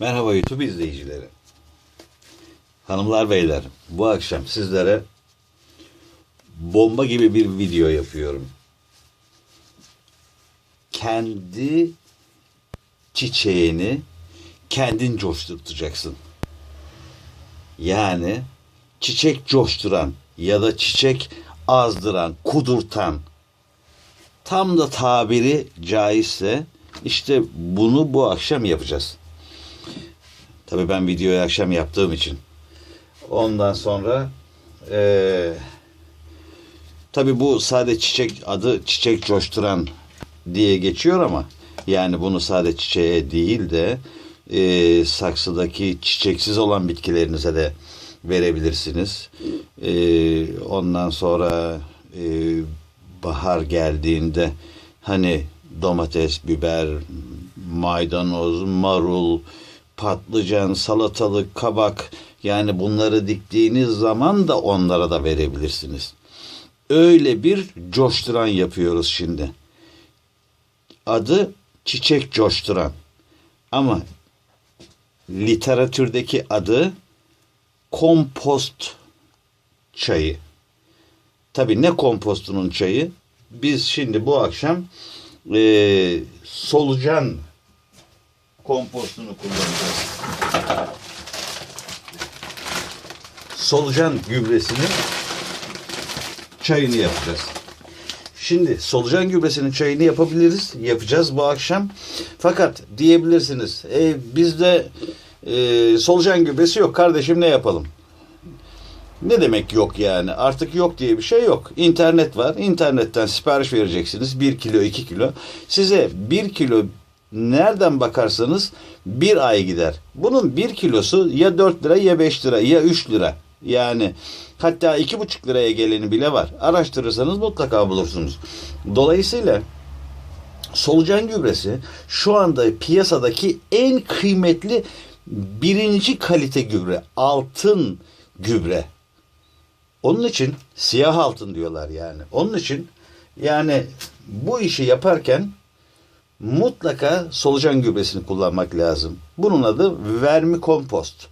Merhaba YouTube izleyicileri. Hanımlar beyler, bu akşam sizlere bomba gibi bir video yapıyorum. Kendi çiçeğini kendin coşturtacaksın. Yani çiçek coşturan ya da çiçek azdıran, kudurtan tam da tabiri caizse işte bunu bu akşam yapacağız. Tabii ben videoyu akşam yaptığım için. Ondan sonra eee tabii bu sade çiçek adı çiçek coşturan diye geçiyor ama yani bunu sade çiçeğe değil de eee, saksıdaki çiçeksiz olan bitkilerinize de verebilirsiniz. Eee, ondan sonra eee, bahar geldiğinde hani domates, biber, maydanoz, marul, patlıcan, salatalık, kabak yani bunları diktiğiniz zaman da onlara da verebilirsiniz. Öyle bir coşturan yapıyoruz şimdi. Adı çiçek coşturan. Ama literatürdeki adı kompost çayı. Tabii ne kompostunun çayı? Biz şimdi bu akşam eee, solucan kompostunu kullanacağız. Solucan gübresinin çayını yapacağız. Şimdi solucan gübresinin çayını yapabiliriz, yapacağız bu akşam. Fakat diyebilirsiniz, e, bizde e, solucan gübresi yok kardeşim ne yapalım? Ne demek yok yani? Artık yok diye bir şey yok. İnternet var. İnternetten sipariş vereceksiniz. 1 kilo, 2 kilo. Size 1 kilo nereden bakarsanız bir ay gider. Bunun 1 kilosu ya 4 lira ya 5 lira ya 3 lira. Yani hatta 2,5 liraya geleni bile var. Araştırırsanız mutlaka bulursunuz. Dolayısıyla solucan gübresi şu anda piyasadaki en kıymetli birinci kalite gübre. Altın gübre. Onun için siyah altın diyorlar yani. Onun için yani bu işi yaparken mutlaka solucan gübresini kullanmak lazım. Bunun adı vermi kompost.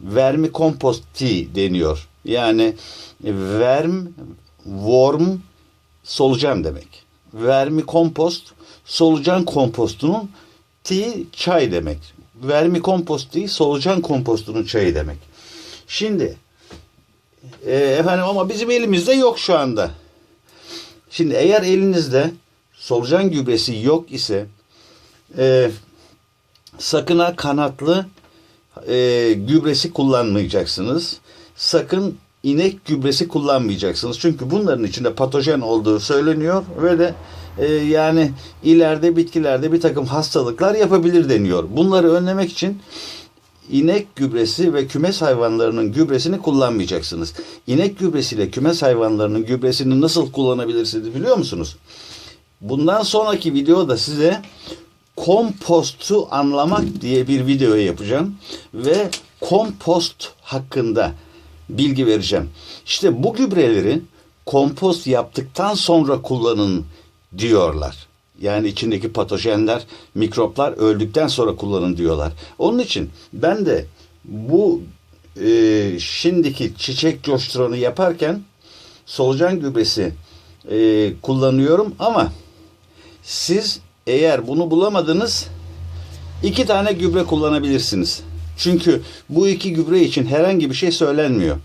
Vermi kompost tea deniyor. Yani verm, worm, solucan demek. Vermi kompost, solucan kompostunun tea çay demek. Vermi kompost tea, solucan kompostunun çayı demek. Şimdi e, efendim ama bizim elimizde yok şu anda. Şimdi eğer elinizde solucan gübresi yok ise e, sakın ha kanatlı e, gübresi kullanmayacaksınız. Sakın inek gübresi kullanmayacaksınız. Çünkü bunların içinde patojen olduğu söyleniyor ve de e, yani ileride bitkilerde bir takım hastalıklar yapabilir deniyor. Bunları önlemek için inek gübresi ve kümes hayvanlarının gübresini kullanmayacaksınız. İnek gübresiyle kümes hayvanlarının gübresini nasıl kullanabilirsiniz biliyor musunuz? Bundan sonraki videoda size kompostu anlamak diye bir video yapacağım ve kompost hakkında bilgi vereceğim. İşte bu gübreleri kompost yaptıktan sonra kullanın diyorlar. Yani içindeki patojenler, mikroplar öldükten sonra kullanın diyorlar. Onun için ben de bu e, şimdiki çiçek coşturanı yaparken solucan gübresi e, kullanıyorum ama siz eğer bunu bulamadınız iki tane gübre kullanabilirsiniz. Çünkü bu iki gübre için herhangi bir şey söylenmiyor.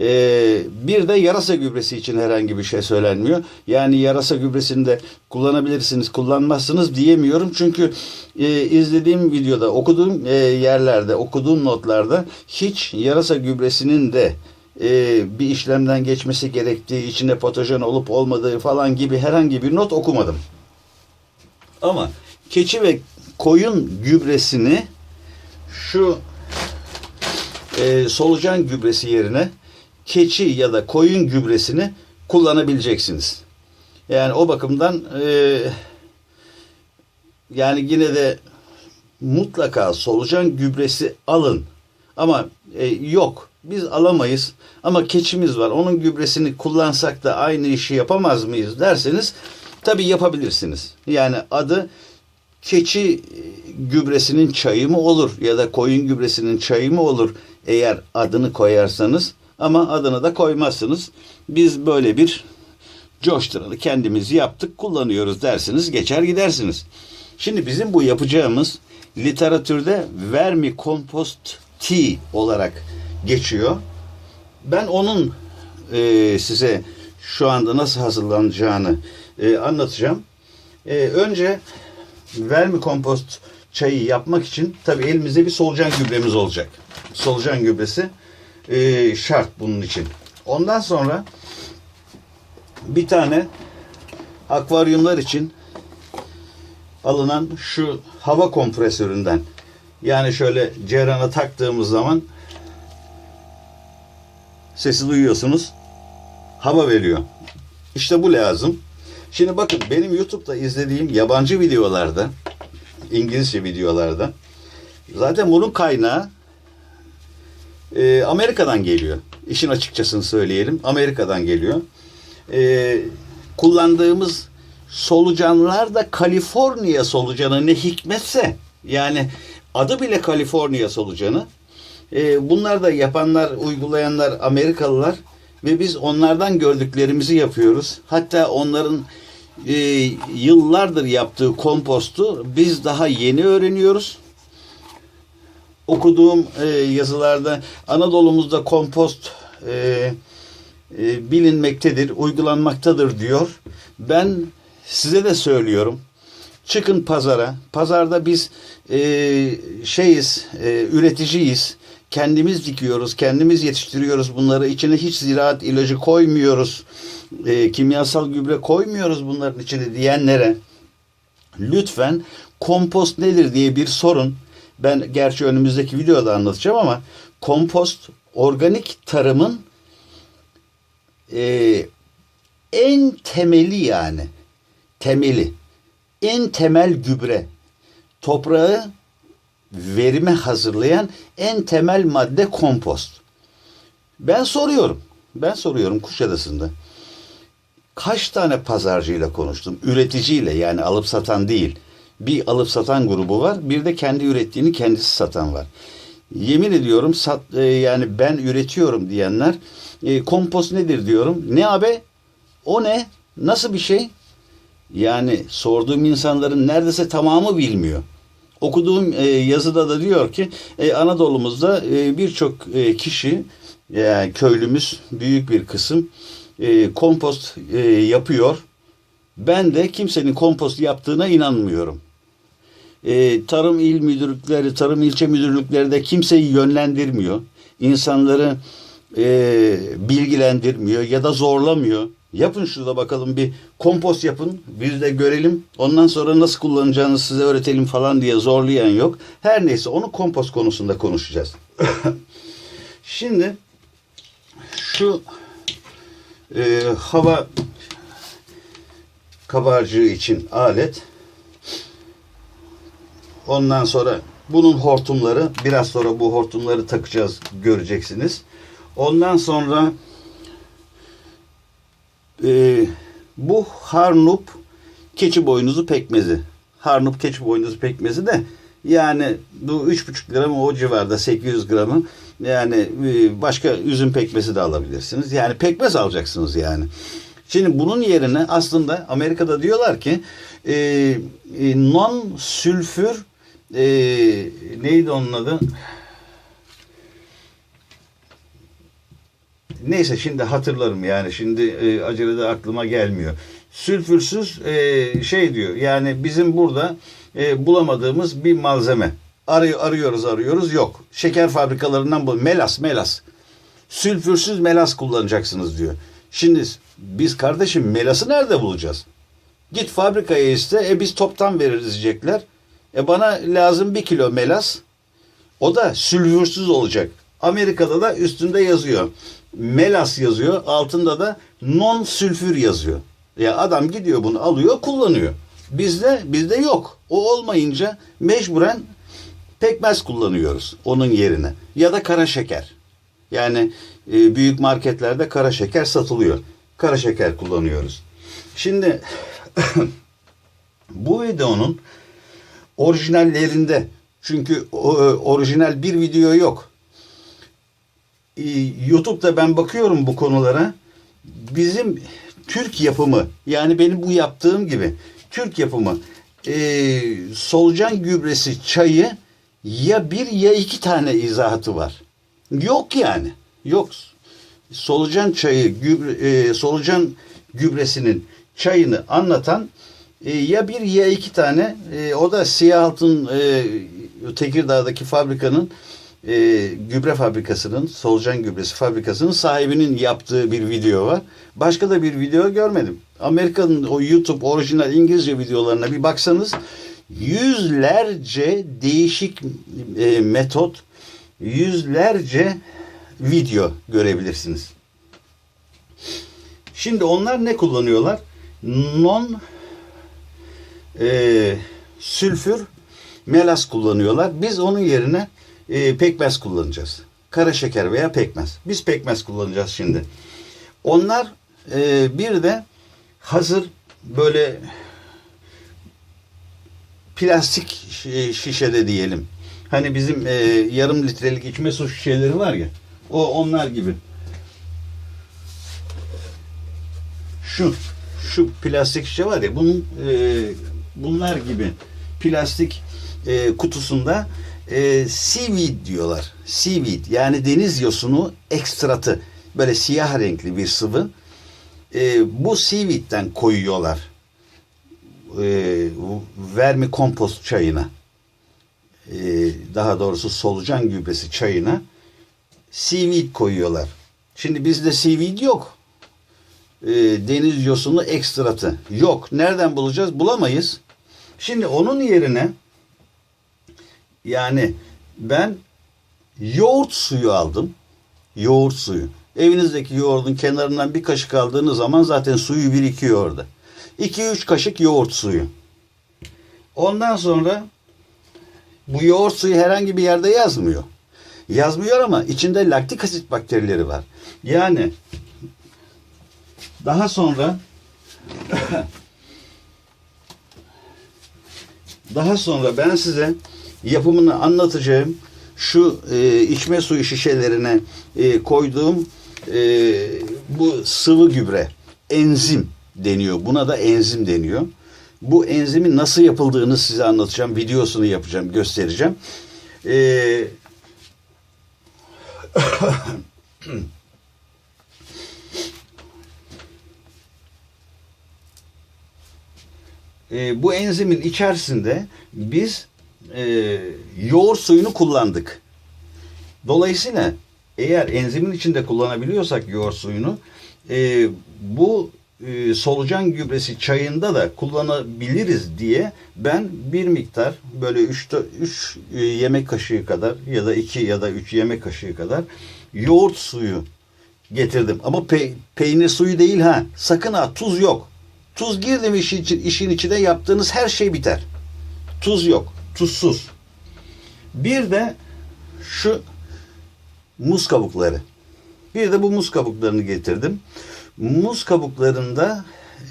Ee, bir de yarasa gübresi için herhangi bir şey söylenmiyor. Yani yarasa gübresini de kullanabilirsiniz, kullanmazsınız diyemiyorum. Çünkü e, izlediğim videoda, okuduğum e, yerlerde, okuduğum notlarda hiç yarasa gübresinin de e, bir işlemden geçmesi gerektiği, içinde patojen olup olmadığı falan gibi herhangi bir not okumadım. Ama keçi ve koyun gübresini şu e, solucan gübresi yerine keçi ya da koyun gübresini kullanabileceksiniz. Yani o bakımdan e, yani yine de mutlaka solucan gübresi alın. Ama e, yok biz alamayız ama keçimiz var onun gübresini kullansak da aynı işi yapamaz mıyız derseniz tabi yapabilirsiniz. Yani adı keçi e, gübresinin çayı mı olur ya da koyun gübresinin çayı mı olur eğer adını koyarsanız ama adını da koymazsınız. Biz böyle bir coşturalı kendimiz yaptık kullanıyoruz dersiniz geçer gidersiniz. Şimdi bizim bu yapacağımız literatürde vermi kompost tea olarak geçiyor. Ben onun e, size şu anda nasıl hazırlanacağını e, anlatacağım. E, önce vermi kompost çayı yapmak için tabii elimizde bir solucan gübremiz olacak. Solucan gübresi e, şart bunun için. Ondan sonra bir tane akvaryumlar için alınan şu hava kompresöründen yani şöyle cerrana taktığımız zaman sesi duyuyorsunuz. Hava veriyor. İşte bu lazım. Şimdi bakın benim YouTube'da izlediğim yabancı videolarda, İngilizce videolarda zaten bunun kaynağı e, Amerika'dan geliyor. İşin açıkçasını söyleyelim. Amerika'dan geliyor. E, kullandığımız solucanlar da Kaliforniya solucanı ne hikmetse yani adı bile Kaliforniya solucanı. E, bunlar da yapanlar, uygulayanlar Amerikalılar ve biz onlardan gördüklerimizi yapıyoruz. Hatta onların e, yıllardır yaptığı kompostu biz daha yeni öğreniyoruz. Okuduğum e, yazılarda Anadolu'muzda kompost e, e, bilinmektedir, uygulanmaktadır diyor. Ben size de söylüyorum. Çıkın pazara. Pazarda biz e, şeyiz, e, üreticiyiz. Kendimiz dikiyoruz, kendimiz yetiştiriyoruz bunları. İçine hiç ziraat ilacı koymuyoruz. E, kimyasal gübre koymuyoruz bunların içine diyenlere. Lütfen kompost nedir diye bir sorun. Ben gerçi önümüzdeki videoda anlatacağım ama kompost organik tarımın e, en temeli yani temeli en temel gübre toprağı verime hazırlayan en temel madde kompost. Ben soruyorum. Ben soruyorum Kuşadası'nda. Kaç tane pazarcıyla konuştum? Üreticiyle yani alıp satan değil. Bir alıp satan grubu var. Bir de kendi ürettiğini kendisi satan var. Yemin ediyorum sat, e, yani ben üretiyorum diyenler e, kompost nedir diyorum. Ne abi? O ne? Nasıl bir şey? Yani sorduğum insanların neredeyse tamamı bilmiyor. Okuduğum e, yazıda da diyor ki e, Anadolu'muzda e, birçok e, kişi yani köylümüz büyük bir kısım e, kompost e, yapıyor. Ben de kimsenin kompost yaptığına inanmıyorum. E, tarım il müdürlükleri, tarım ilçe müdürlükleri de kimseyi yönlendirmiyor. İnsanları e, bilgilendirmiyor ya da zorlamıyor. Yapın şurada bakalım bir kompost yapın. Biz de görelim. Ondan sonra nasıl kullanacağınızı size öğretelim falan diye zorlayan yok. Her neyse onu kompost konusunda konuşacağız. Şimdi şu e, hava kabarcığı için alet. Ondan sonra bunun hortumları biraz sonra bu hortumları takacağız göreceksiniz. Ondan sonra e, bu harnup keçi boynuzu pekmezi. Harnup keçi boynuzu pekmezi de yani bu 3,5 lira mı o civarda 800 gramı yani e, başka üzüm pekmezi de alabilirsiniz. Yani pekmez alacaksınız yani. Şimdi bunun yerine aslında Amerika'da diyorlar ki e, e, non sülfür e, neydi onun adı? Neyse şimdi hatırlarım yani şimdi e, acelede aklıma gelmiyor. Sülfürsüz e, şey diyor yani bizim burada e, bulamadığımız bir malzeme. Arıyor, arıyoruz arıyoruz yok. Şeker fabrikalarından bu melas melas. Sülfürsüz melas kullanacaksınız diyor. Şimdi biz kardeşim melası nerede bulacağız? Git fabrikaya iste e biz toptan veririz diyecekler. E bana lazım bir kilo melas. O da sülfürsüz olacak. Amerika'da da üstünde yazıyor. Melas yazıyor. Altında da non sülfür yazıyor. Ya adam gidiyor bunu alıyor, kullanıyor. Bizde bizde yok. O olmayınca mecburen pekmez kullanıyoruz onun yerine. Ya da kara şeker. Yani e, büyük marketlerde kara şeker satılıyor. Kara şeker kullanıyoruz. Şimdi bu videonun orijinallerinde çünkü o, orijinal bir video yok. Ee, YouTube'da ben bakıyorum bu konulara. Bizim Türk yapımı yani benim bu yaptığım gibi Türk yapımı e, solucan gübresi çayı ya bir ya iki tane izahatı var. Yok yani. Yok. Solucan çayı gübre, e, solucan gübresinin çayını anlatan e, ya bir ya iki tane e, o da Siyah Altın e, Tekirdağ'daki fabrikanın e, gübre fabrikasının solucan gübresi fabrikasının sahibinin yaptığı bir video var. Başka da bir video görmedim. Amerika'nın o YouTube orijinal İngilizce videolarına bir baksanız yüzlerce değişik e, metot, yüzlerce video görebilirsiniz. Şimdi onlar ne kullanıyorlar? Non e, sülfür melas kullanıyorlar. Biz onun yerine e, pekmez kullanacağız. Kara şeker veya pekmez. Biz pekmez kullanacağız şimdi. Onlar e, bir de hazır böyle plastik şi- şişede diyelim. Hani bizim e, yarım litrelik içme su şişeleri var ya. O onlar gibi. Şu şu plastik şişe var ya bunun e, bunlar gibi plastik e, kutusunda e, seaweed diyorlar. Seaweed yani deniz yosunu ekstratı böyle siyah renkli bir sıvı. E, bu seaweed'den koyuyorlar. E, vermi kompost çayına. E, daha doğrusu solucan gübresi çayına seaweed koyuyorlar. Şimdi bizde seaweed yok. E, deniz yosunu ekstratı yok. Nereden bulacağız? Bulamayız. Şimdi onun yerine yani ben yoğurt suyu aldım. Yoğurt suyu. Evinizdeki yoğurdun kenarından bir kaşık aldığınız zaman zaten suyu birikiyor orada. 2-3 kaşık yoğurt suyu. Ondan sonra bu yoğurt suyu herhangi bir yerde yazmıyor. Yazmıyor ama içinde laktik asit bakterileri var. Yani daha sonra daha sonra ben size yapımını anlatacağım. Şu e, içme suyu şişelerine e, koyduğum e, bu sıvı gübre enzim deniyor. Buna da enzim deniyor. Bu enzimin nasıl yapıldığını size anlatacağım. Videosunu yapacağım, göstereceğim. E, e, bu enzimin içerisinde biz e, yoğurt suyunu kullandık. Dolayısıyla eğer enzimin içinde kullanabiliyorsak yoğurt suyunu e, bu e, solucan gübresi çayında da kullanabiliriz diye ben bir miktar böyle 3 3 yemek kaşığı kadar ya da 2 ya da 3 yemek kaşığı kadar yoğurt suyu getirdim. Ama pe- peynir suyu değil ha. Sakın ha tuz yok. Tuz girdi mi işin, işin içine yaptığınız her şey biter. Tuz yok. Tuzsuz. Bir de şu muz kabukları. Bir de bu muz kabuklarını getirdim. Muz kabuklarında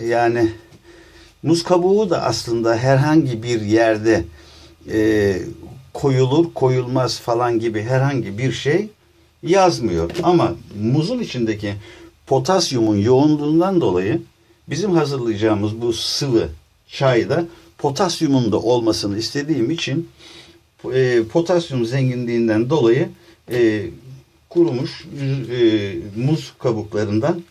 yani muz kabuğu da aslında herhangi bir yerde e, koyulur koyulmaz falan gibi herhangi bir şey yazmıyor. Ama muzun içindeki potasyumun yoğunluğundan dolayı bizim hazırlayacağımız bu sıvı çayda potasyumun da olmasını istediğim için e, potasyum zenginliğinden dolayı e, kurumuş e, muz kabuklarından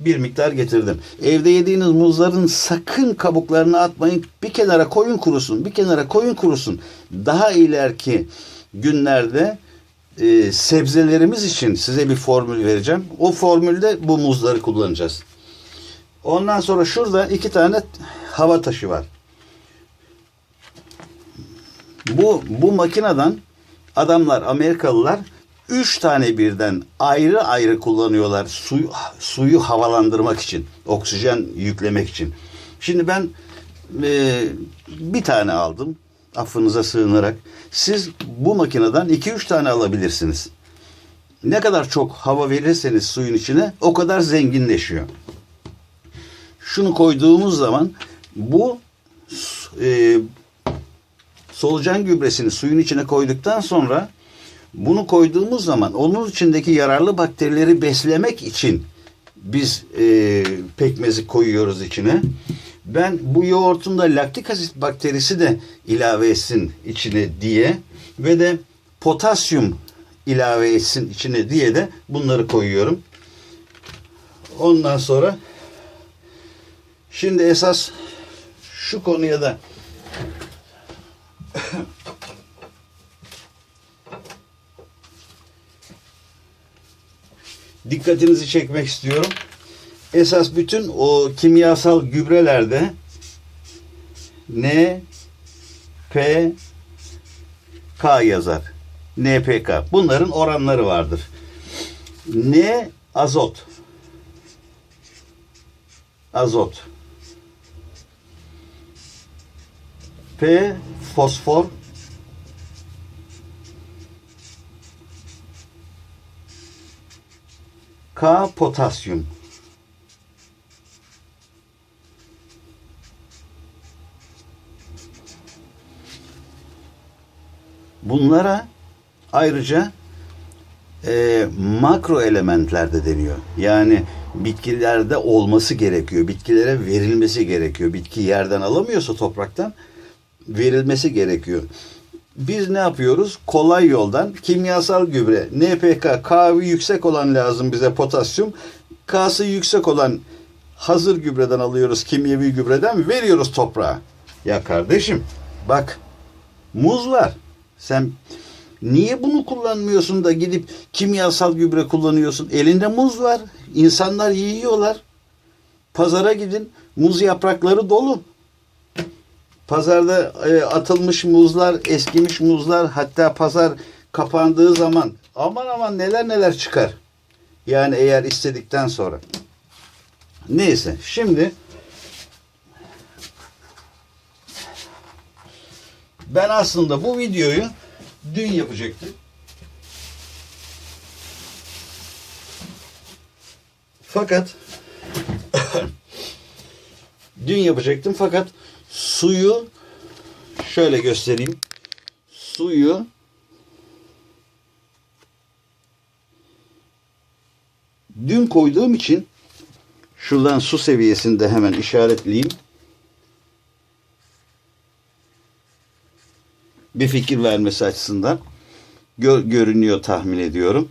bir miktar getirdim. Evde yediğiniz muzların sakın kabuklarını atmayın. Bir kenara koyun kurusun. Bir kenara koyun kurusun. Daha ileriki günlerde e, sebzelerimiz için size bir formül vereceğim. O formülde bu muzları kullanacağız. Ondan sonra şurada iki tane hava taşı var. Bu bu makineden adamlar Amerikalılar üç tane birden ayrı ayrı kullanıyorlar suyu, suyu havalandırmak için, oksijen yüklemek için. Şimdi ben e, bir tane aldım affınıza sığınarak. Siz bu makineden iki üç tane alabilirsiniz. Ne kadar çok hava verirseniz suyun içine o kadar zenginleşiyor. Şunu koyduğumuz zaman bu e, solucan gübresini suyun içine koyduktan sonra bunu koyduğumuz zaman onun içindeki yararlı bakterileri beslemek için biz e, pekmezi koyuyoruz içine. Ben bu yoğurtunda laktik asit bakterisi de ilave etsin içine diye ve de potasyum ilave etsin içine diye de bunları koyuyorum. Ondan sonra şimdi esas şu konuya da dikkatinizi çekmek istiyorum. Esas bütün o kimyasal gübrelerde N P K yazar. NPK. Bunların oranları vardır. N azot. Azot. P fosfor. K potasyum. Bunlara ayrıca e, makro elementler de deniyor. Yani bitkilerde olması gerekiyor. Bitkilere verilmesi gerekiyor. Bitki yerden alamıyorsa topraktan verilmesi gerekiyor. Biz ne yapıyoruz? Kolay yoldan kimyasal gübre, NPK, K'vi yüksek olan lazım bize potasyum. K'sı yüksek olan hazır gübreden alıyoruz, kimyevi gübreden veriyoruz toprağa. Ya kardeşim bak muz var. Sen niye bunu kullanmıyorsun da gidip kimyasal gübre kullanıyorsun? Elinde muz var. İnsanlar yiyorlar. Pazara gidin. Muz yaprakları dolu. Pazarda e, atılmış muzlar, eskimiş muzlar hatta pazar kapandığı zaman aman aman neler neler çıkar. Yani eğer istedikten sonra. Neyse şimdi ben aslında bu videoyu dün yapacaktım. Fakat dün yapacaktım fakat suyu şöyle göstereyim. Suyu dün koyduğum için şuradan su seviyesini de hemen işaretleyeyim. Bir fikir vermesi açısından gö- görünüyor tahmin ediyorum.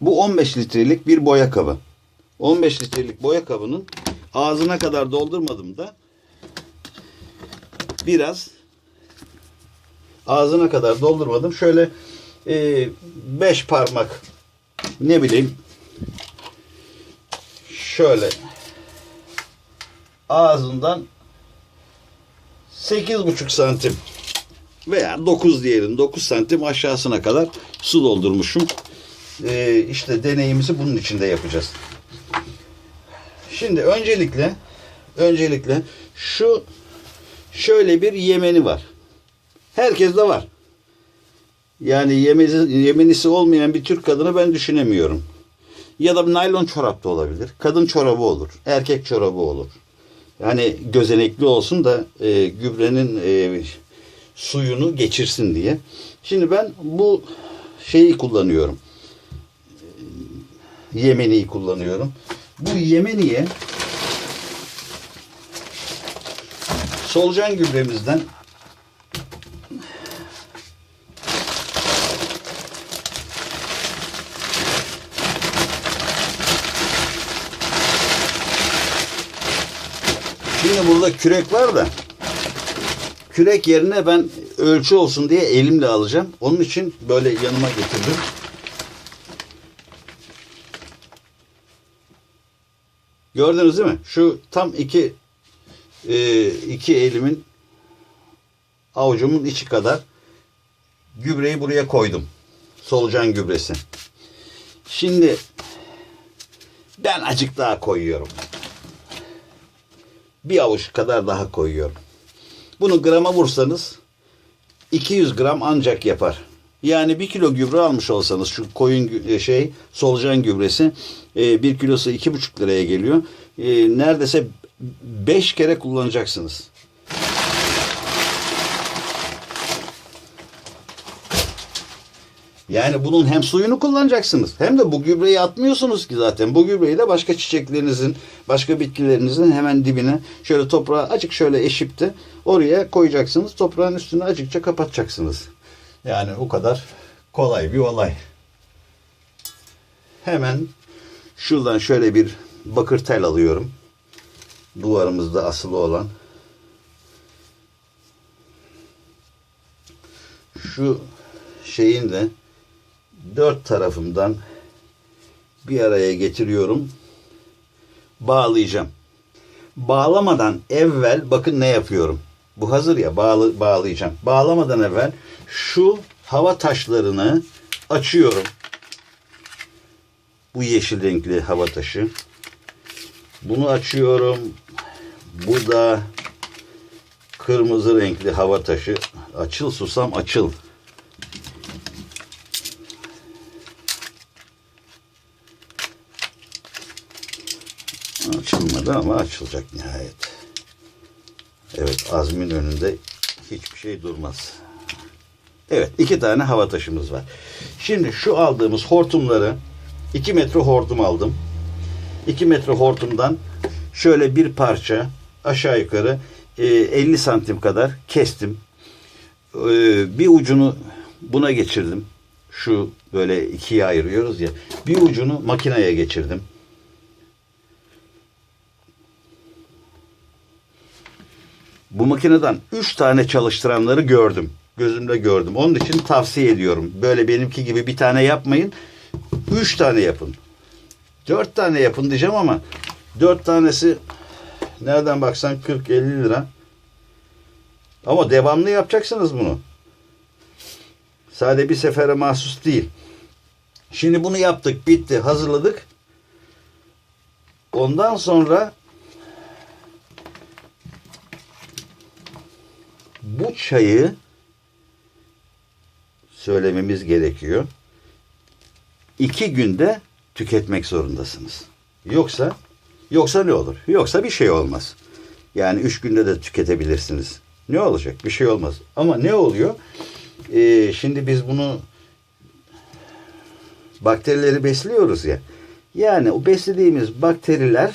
Bu 15 litrelik bir boya kabı. 15 litrelik boya kabının ağzına kadar doldurmadım da biraz ağzına kadar doldurmadım. Şöyle 5 parmak ne bileyim şöyle ağzından 8,5 santim veya 9 diyelim 9 santim aşağısına kadar su doldurmuşum. Ee, işte deneyimizi bunun içinde yapacağız. Şimdi öncelikle öncelikle şu şöyle bir yemeni var. Herkes de var. Yani yemesi, yemenisi olmayan bir Türk kadını ben düşünemiyorum. Ya da naylon çorap da olabilir. Kadın çorabı olur. Erkek çorabı olur. Yani gözenekli olsun da e, gübrenin e, suyunu geçirsin diye. Şimdi ben bu şeyi kullanıyorum. Yemeniyi kullanıyorum. Bu Yemeniye solucan gübremizden Şimdi burada kürek var da kürek yerine ben ölçü olsun diye elimle alacağım. Onun için böyle yanıma getirdim. Gördünüz değil mi? Şu tam iki iki elimin avucumun içi kadar gübreyi buraya koydum. Solucan gübresi. Şimdi ben acık daha koyuyorum. Bir avuç kadar daha koyuyorum. Bunu grama vursanız 200 gram ancak yapar. Yani bir kilo gübre almış olsanız şu koyun e, şey solucan gübresi e, bir kilosu iki buçuk liraya geliyor. E, neredeyse beş kere kullanacaksınız. Yani bunun hem suyunu kullanacaksınız hem de bu gübreyi atmıyorsunuz ki zaten. Bu gübreyi de başka çiçeklerinizin, başka bitkilerinizin hemen dibine şöyle toprağa acık şöyle eşip de oraya koyacaksınız. Toprağın üstünü acıkça kapatacaksınız. Yani o kadar kolay bir olay. Hemen şuradan şöyle bir bakır tel alıyorum. Duvarımızda asılı olan. Şu şeyin de dört tarafından bir araya getiriyorum. Bağlayacağım. Bağlamadan evvel bakın ne yapıyorum. Bu hazır ya bağlı, bağlayacağım. Bağlamadan evvel şu hava taşlarını açıyorum. Bu yeşil renkli hava taşı. Bunu açıyorum. Bu da kırmızı renkli hava taşı. Açıl susam açıl. Açılmadı ama açılacak nihayet. Evet azmin önünde hiçbir şey durmaz. Evet iki tane hava taşımız var. Şimdi şu aldığımız hortumları 2 metre hortum aldım. 2 metre hortumdan şöyle bir parça aşağı yukarı e, 50 santim kadar kestim. E, bir ucunu buna geçirdim. Şu böyle ikiye ayırıyoruz ya. Bir ucunu makineye geçirdim. Bu makineden 3 tane çalıştıranları gördüm. Gözümle gördüm. Onun için tavsiye ediyorum. Böyle benimki gibi bir tane yapmayın. 3 tane yapın. 4 tane yapın diyeceğim ama 4 tanesi nereden baksan 40-50 lira. Ama devamlı yapacaksınız bunu. Sadece bir sefere mahsus değil. Şimdi bunu yaptık, bitti, hazırladık. Ondan sonra bu çayı söylememiz gerekiyor. İki günde tüketmek zorundasınız. Yoksa yoksa ne olur? Yoksa bir şey olmaz. Yani üç günde de tüketebilirsiniz. Ne olacak? Bir şey olmaz. Ama ne oluyor? Ee, şimdi biz bunu bakterileri besliyoruz ya. Yani o beslediğimiz bakteriler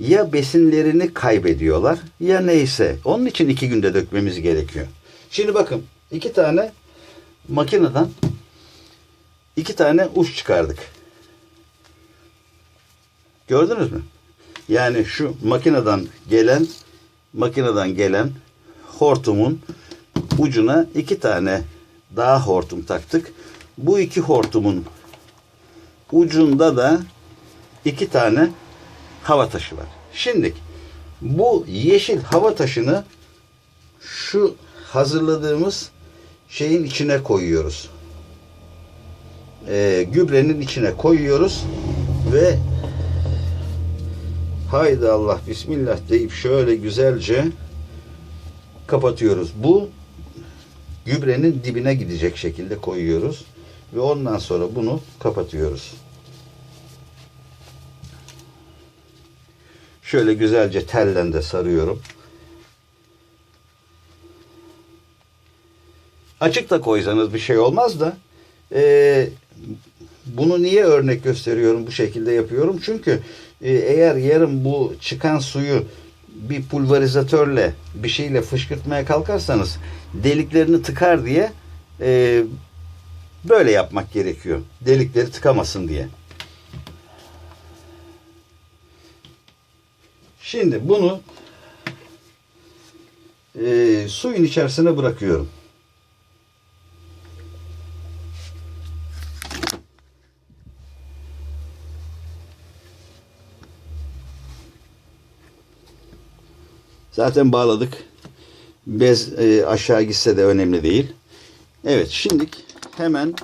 ya besinlerini kaybediyorlar ya neyse. Onun için iki günde dökmemiz gerekiyor. Şimdi bakın iki tane makineden iki tane uç çıkardık. Gördünüz mü? Yani şu makineden gelen makineden gelen hortumun ucuna iki tane daha hortum taktık. Bu iki hortumun ucunda da iki tane hava taşı var. Şimdi bu yeşil hava taşını şu hazırladığımız şeyin içine koyuyoruz. Ee, gübrenin içine koyuyoruz ve haydi Allah bismillah deyip şöyle güzelce kapatıyoruz. Bu gübrenin dibine gidecek şekilde koyuyoruz ve ondan sonra bunu kapatıyoruz. Şöyle güzelce tellen de sarıyorum. Açık da koysanız bir şey olmaz da e, bunu niye örnek gösteriyorum bu şekilde yapıyorum? Çünkü e, eğer yarın bu çıkan suyu bir pulverizatörle bir şeyle fışkırtmaya kalkarsanız deliklerini tıkar diye e, böyle yapmak gerekiyor. Delikleri tıkamasın diye. Şimdi bunu e, suyun içerisine bırakıyorum. Zaten bağladık. Bez e, aşağı gitse de önemli değil. Evet şimdi hemen